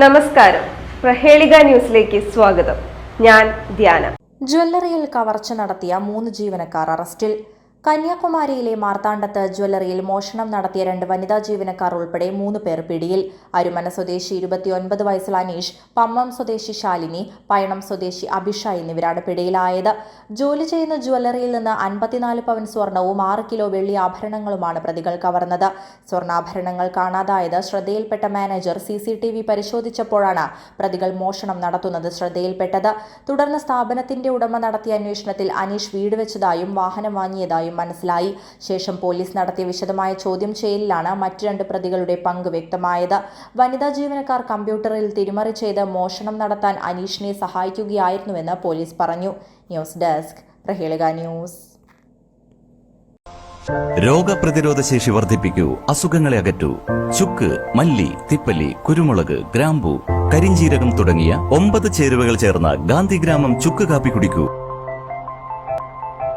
നമസ്കാരം. പ്രഹേളിക ന്യൂസിലേക്ക് സ്വാഗതം. ഞാൻ ധ്യാന. ജ്വല്ലറിയിൽ കവർച്ച നടത്തിയ മൂന്ന് ജീവനക്കാർ അറസ്റ്റിൽ. കന്യാകുമാരിയിലെ മാർത്താണ്ഡത്ത് ജ്വല്ലറിയിൽ മോഷണം നടത്തിയ രണ്ട് വനിതാ ജീവനക്കാർ ഉൾപ്പെടെ മൂന്ന് പേർ പിടിയിൽ. അരുമന സ്വദേശി ഇരുപത്തിയൊൻപത് വയസ്സുള്ള അനീഷ് പമ്മം സ്വദേശി ശാലിനി പയണം സ്വദേശി അഭിഷ എന്നിവരാണ് പിടിയിലായത്. ജോലി ചെയ്യുന്ന ജ്വല്ലറിയിൽ നിന്ന് അൻപത്തിനാല് പവൻ സ്വർണവും ആറ് കിലോ വെള്ളി ആഭരണങ്ങളുമാണ് പ്രതികൾ കവർന്നത്. സ്വർണാഭരണങ്ങൾ കാണാതായത് ശ്രദ്ധയിൽപ്പെട്ട manager C C T V പരിശോധിച്ചപ്പോഴാണ് പ്രതികൾ മോഷണം നടത്തുന്നത് ശ്രദ്ധയിൽപ്പെട്ടത്. തുടർന്ന് സ്ഥാപനത്തിന്റെ ഉടമ നടത്തിയ അന്വേഷണത്തിൽ അനീഷ് വീട് വെച്ചതായും വാഹനം വാങ്ങിയതായും മനസ്സിലായി. ശേഷം പോലീസ് നടത്തിയ വിശദമായ ചോദ്യം ചെയ്യലിലാണ് മറ്റു രണ്ട് പ്രതികളുടെ പങ്ക് വ്യക്തമായത്. വനിതാ ജീവനക്കാർ കമ്പ്യൂട്ടറിൽ തിരിമറി ചെയ്ത് മോഷണം നടത്താൻ അനീഷിനെ സഹായിക്കുകയായിരുന്നുവെന്ന് പോലീസ് പറഞ്ഞു. News desk Prahelika news. രോഗപ്രതിരോധ ശേഷി വർദ്ധിപ്പിക്കൂ അസുഖങ്ങളെ അകറ്റൂ. ചുക്ക് മല്ലി തിപ്പല്ലി കുരുമുളക് ഗ്രാമ്പു കരിഞ്ചീരകം തുടങ്ങിയ ഒമ്പത് ചേരുവകൾ ചേർന്ന ഗാന്ധിഗ്രാമം ചുക്ക് കാപ്പി കുടിക്കൂ.